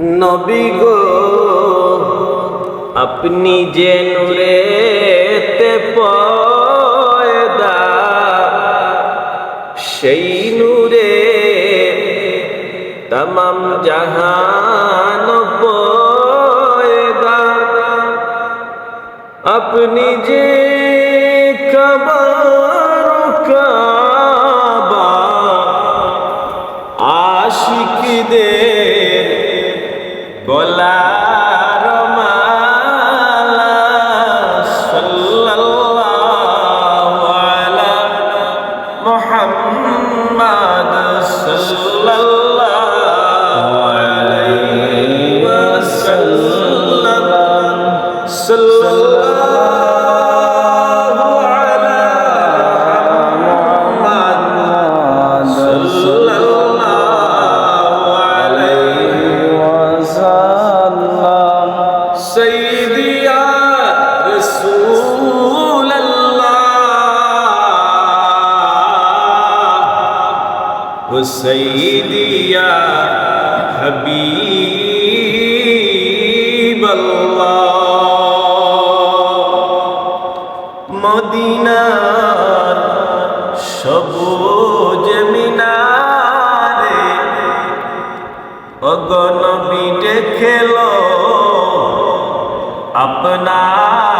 নবী গো, আপনি যে নূরেতে পয়দা, সেই নূরে তমাম জাহান পয়দা। আপনি যে কবর কাবা আশিকদের صلى الله على محمد صلى الله عليه وسلم سيدي يا رسول الله وسيدي يا حبيب মদিনার সবুজ মিনারে অগনবী খেলো আপনার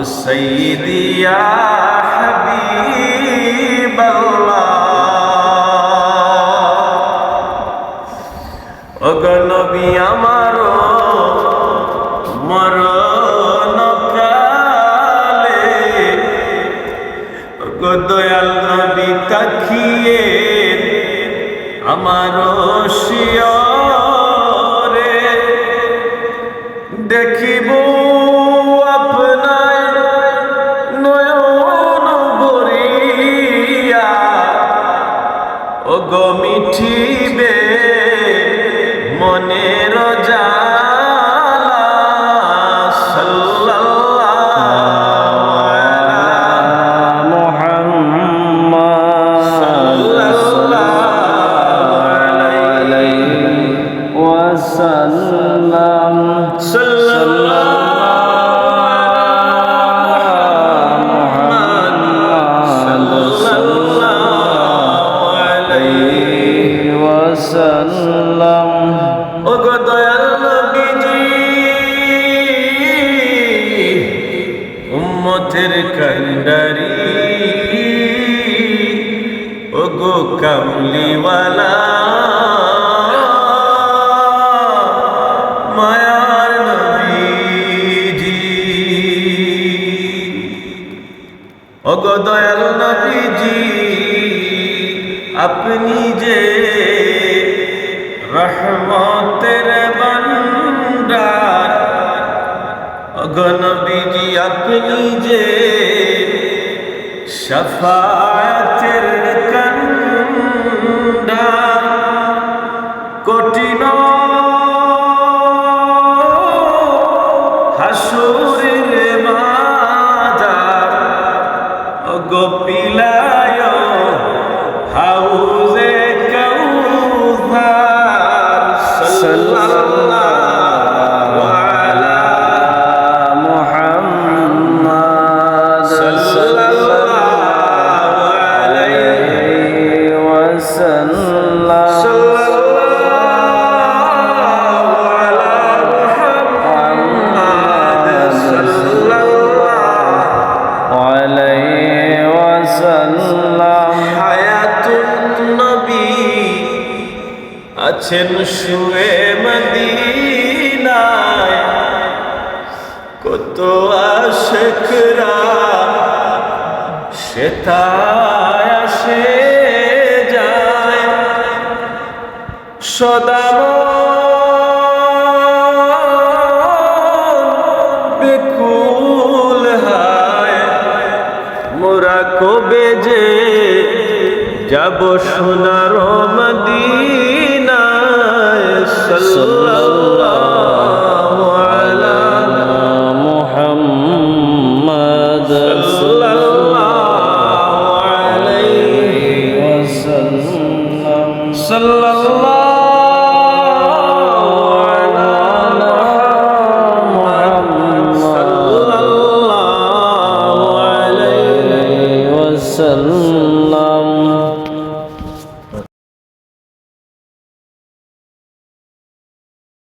سيدي يا حبيب الله أغنبي أمرو مرون كالي أغدو يا النبي تكيه أمرو شيء ও গো মিঠিবে মনের জালা উম্মতের কন্ডারি। ওগো কামলিওয়ালা মায়ার ওগো দয়াল নবীজি আপনি যে রহমতের বন্ডার ওগো নবীজি আপনি যে শফায়াতের وسلم صلى الله على محمد صلى الله عليه وسلم حياة النبي আছেন শুয়ে মদিনায় কত আশেকরা সেটা সদাম বেকুল মোরা কবে যে যাব সোনার মদিনায় সাল্লাল্লাহু